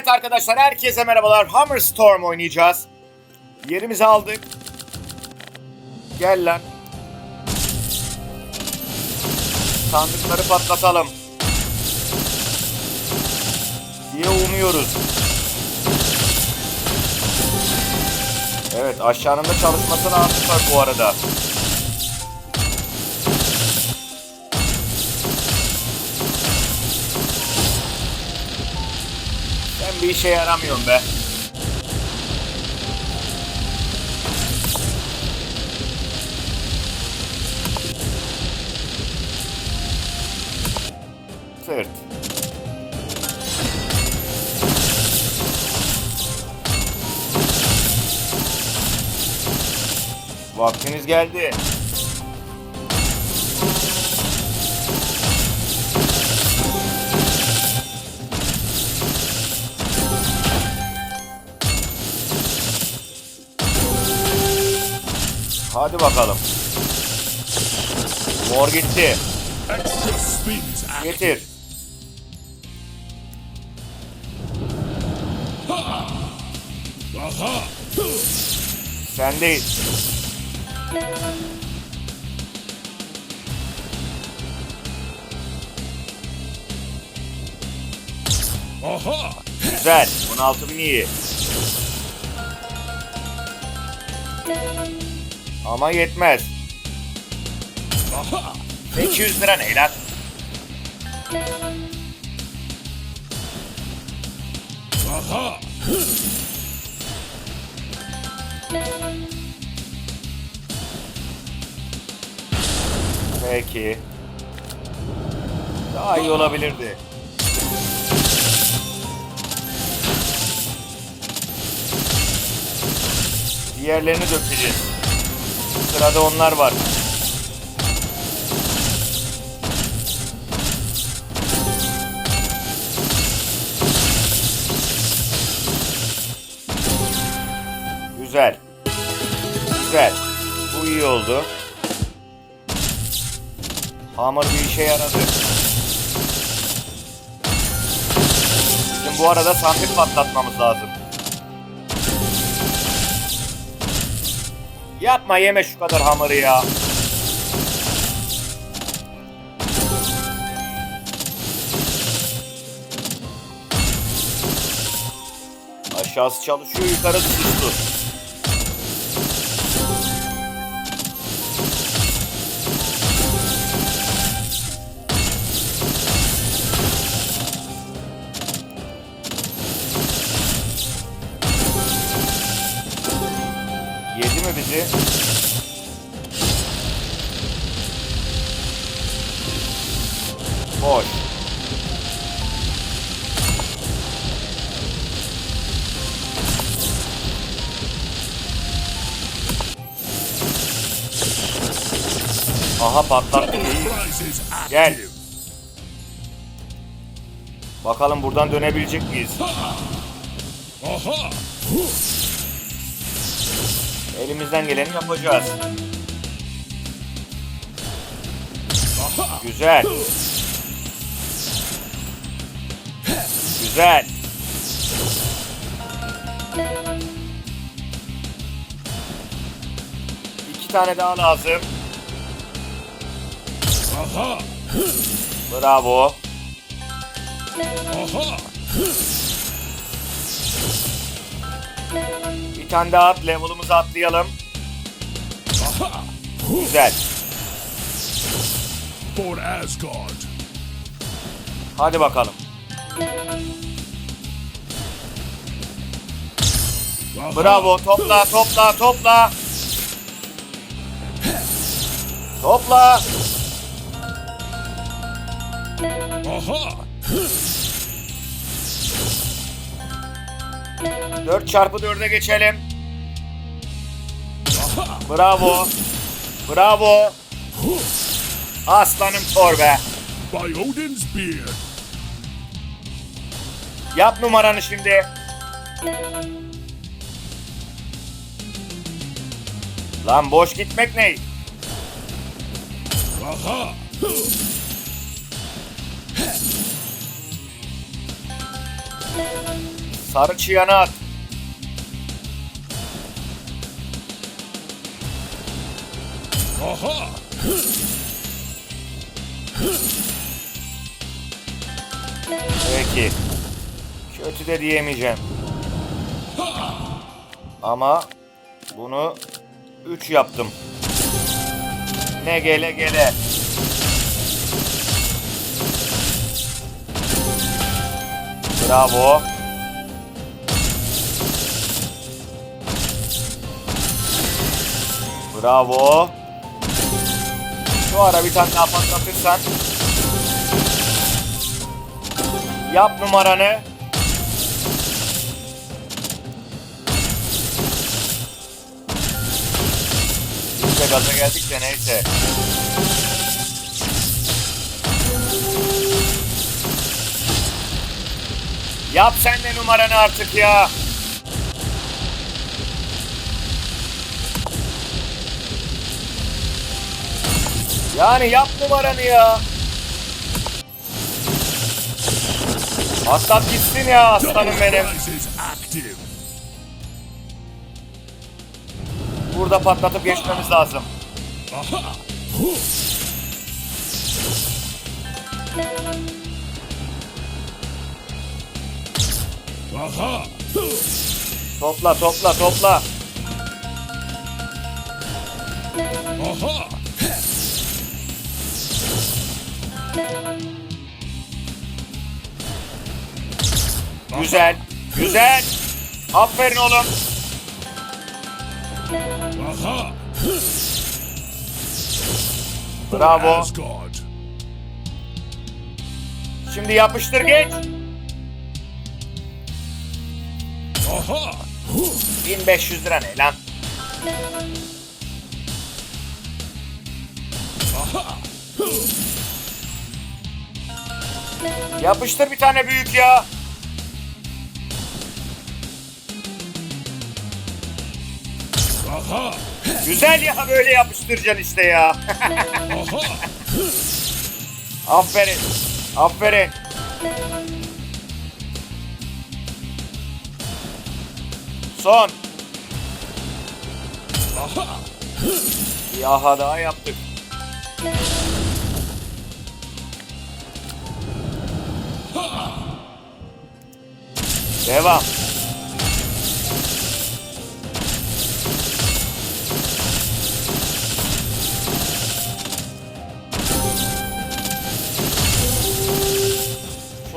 Evet arkadaşlar herkese merhabalar. Hammer Storm oynayacağız. Yerimizi aldık. Gel lan. Sandıkları patlatalım. Diye umuyoruz. Evet aşağının da çalışmasını almışlar bu arada. Sen bir işe yaramıyorsun be. Sırt. Vaktiniz geldi. Hadi bakalım. Mor gitti. Getir. Sendeyiz. Aha! Güzel. 16 bin iyi. Ama yetmez. Aha! 200 lira ne lan? Aha! Peki. Daha iyi olabilirdi. Diğerlerini dökeceğiz. Sırada onlar var. Güzel. Güzel. Bu iyi oldu. Hamur bir işe yaradı. Bizim bu arada sandık patlatmamız lazım. Yapma yeme şu kadar hamuru ya. Aşağısı çalışıyor yukarısı sustu. Boş. Aha patlattı. İyi. Gel. Bakalım buradan dönebilecek miyiz? Elimizden geleni yapacağız. Güzel. Güzel. İki tane daha lazım. Aha! Bravo. Aha! Bir tane daha at. Level'ımızı atlayalım. Aha! Güzel. For Asgard. Hadi bakalım. Bravo. Topla, topla, topla. Topla. Aha! 4 çarpı 4'e geçelim. Bravo. Bravo. Aslanım Thor be. By Odin's beard. Yap numaranı şimdi. Lan boş gitmek ne? Aha! Sarı çiyana at. Aha! Peki. Kötü de diyemeyeceğim. Ama bunu 3 yaptım. Ne gele gele. Bravo. Bravo. Şu ara bir tane daha patlatırsan. Yap numaranı. İşte gaza geldik de neyse. Yap sen de numaranı artık ya. Yani yap numaranı ya. Atlat gitsin ya aslanım benim. Burada patlatıp geçmemiz lazım. Topla topla topla. Güzel. Güzel. Aferin oğlum. Bravo. Şimdi yapıştır geç. Aha! 1500 lira ne lan? Yapıştır bir tane büyük ya. Aha! Güzel ya böyle yapıştıracaksın işte ya. Aferin. Aferin. Son. Aha! Bir aha daha yaptık. Devam.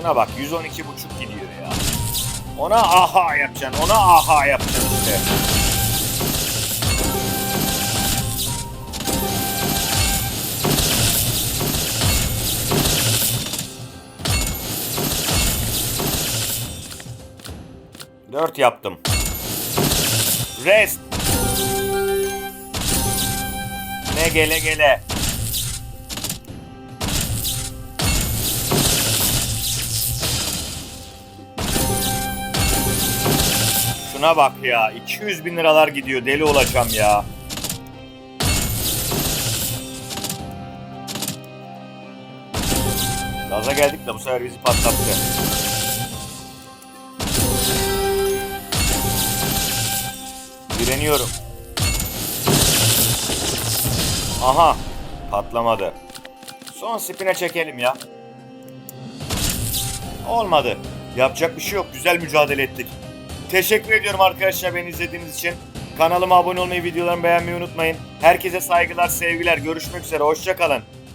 Şuna bak 112 buçuk gidiyor ya. Ona aha yapacaksın. Ona aha yapacaksın işte. Dört yaptım. Rest. Ne gele gele. Şuna bak ya. 200 bin liralar gidiyor. Deli olacağım ya. Gaza geldik de bu sefer bizi patlattı. Direniyorum. Aha. Patlamadı. Son spine çekelim ya. Olmadı. Yapacak bir şey yok. Güzel mücadele ettik. Teşekkür ediyorum arkadaşlar beni izlediğiniz için. Kanalıma abone olmayı, videolarımı beğenmeyi unutmayın. Herkese saygılar, sevgiler. Görüşmek üzere. Hoşçakalın.